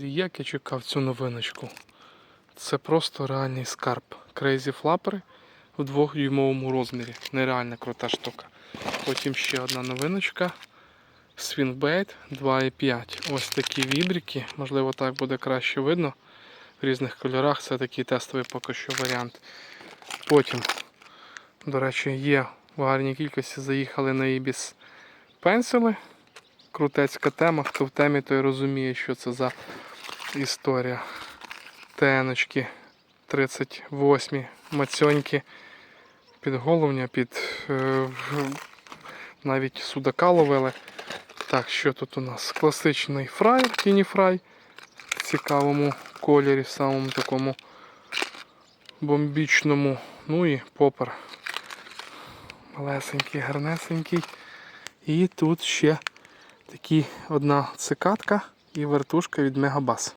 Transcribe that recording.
Друзі, як я чекав цю новиночку. Це просто реальний скарб. Crazy флапери в двохдюймовому розмірі. Нереальна крута штука. Потім ще одна новиночка. Swingbait 2,5. Ось такі вібрики. Можливо, так буде краще видно. В різних кольорах. Це такий тестовий поки що варіант. Потім, до речі, є в гарній кількості заїхали на Ibis пенсили. Крутецька тема. Хто в темі, той розуміє, що це за історія. Теночки 38 мацьоньки під головня, під е, навіть судака ловили. Так, що тут у нас? Класичний фраєр, тіні-фрай в цікавому кольорі, самому такому бомбічному. Ну і попер. Малесенький, гарнесенький. І тут ще такі одна цикатка і вертушка від Мегабас.